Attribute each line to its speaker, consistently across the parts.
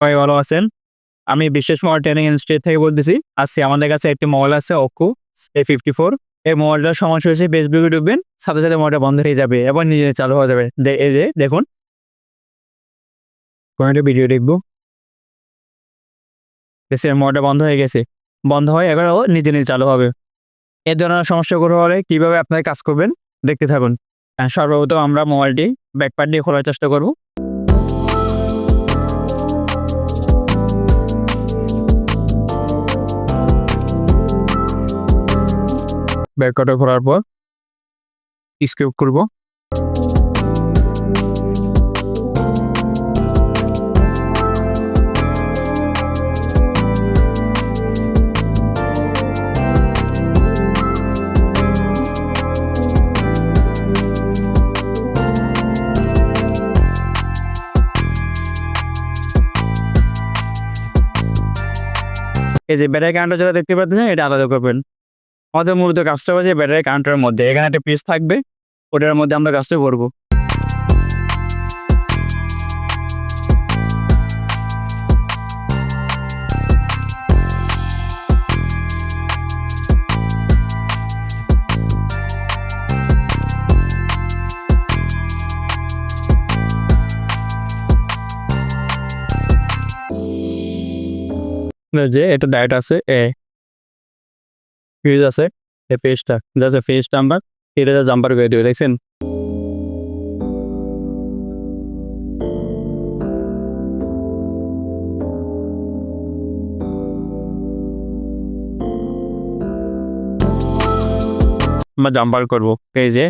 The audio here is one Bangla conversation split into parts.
Speaker 1: সবাই ভালো আছেন? আমি বিশেষ মোবাইল ট্রেনিং ইনস্টিটিউট থেকে বলতেছি, আজকে আমাদের কাছে একটি মোবাইল আছে অক্কু এ ফিফটি ফোর এই মোবাইলটার সমস্যা হয়েছে ফেসবুকে ঢুকবেন, সাথে সাথে মোবাইলটা বন্ধ হয়ে যাবে এবং নিজে চালু হয়ে যাবে। এই যে, দেখুন। কোনো একটা ভিডিও দেখব। মোবাইলটা বন্ধ হয়ে গেছে। বন্ধ হয়ে এবারও নিজে নিজে চালু হবে। এ ধরনের সমস্যাগুলো হলে কীভাবে আপনারা কাজ করবেন, দেখতে থাকুন। সর্বপ্রথম আমরা মোবাইলটি ব্যাকপার্ট দিয়ে খোলার চেষ্টা করব। ব্যাকপার্টে খোলার পর স্কেপ করব। এই যে ব্যাটারি কাউন্টার যেটা দেখতে পাচ্ছেন, এটা আলাদা করবেন। আমাদের মূলত কাজটা হচ্ছে ব্যাটারি কাউন্টারের মধ্যে। এখানে একটা পিস থাকবে, ওটার মধ্যে আমরা কাজটা করব। যে এটা ডায়েট আছে এ ফিউজ আছে, এই পেজটা আছে ফেজটা আমরা এটা যা জাম্পার করে দেবে দেখছেন? আমরা জাম্পার করব পেজে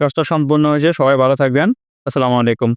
Speaker 1: কাজটা সম্পন্ন হয়েছে। সবাই ভালো থাকবেন। আসসালামু আলাইকুম।